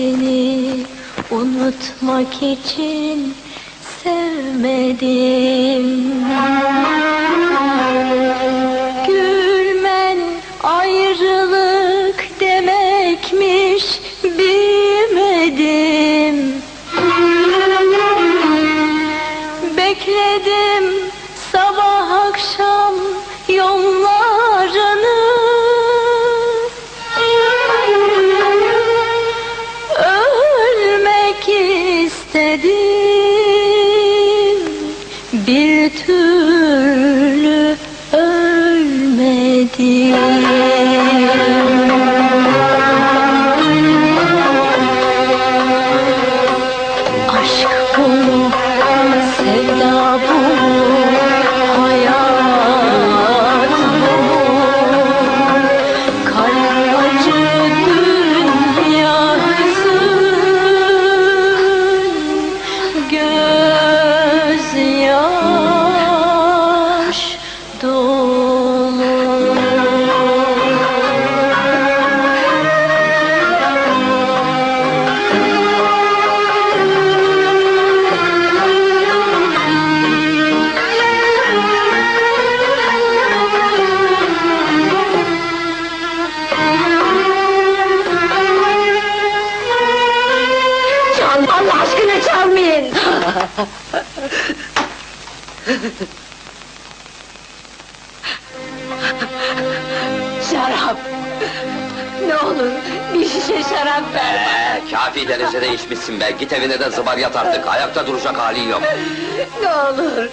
seni unutmak için sevmedim. İstedim Bir türlü ölmedim Aşk bu mu? Sevda bu? Çal, Allah aşkına çalmayın! şarap! Ne olur bir şişe şarap ver! Ee, kafi derecede içmişsin be. Git evine de zıbar yat artık. Ayakta duracak halin yok. Ne olur!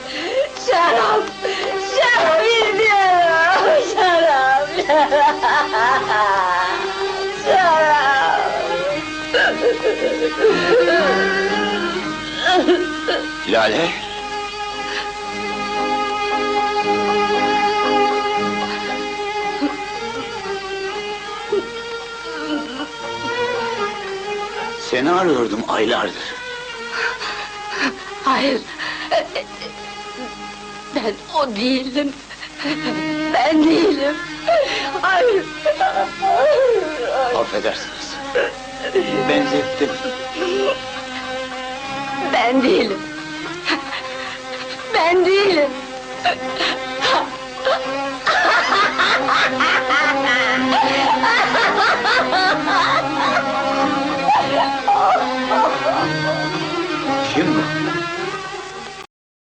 Şarap Lale. Seni arıyordum aylardır. Hayır! Ben o değilim! Ben değilim! Hayır! Affedersiniz. Benzettim. Ben değilim! Ben değilim!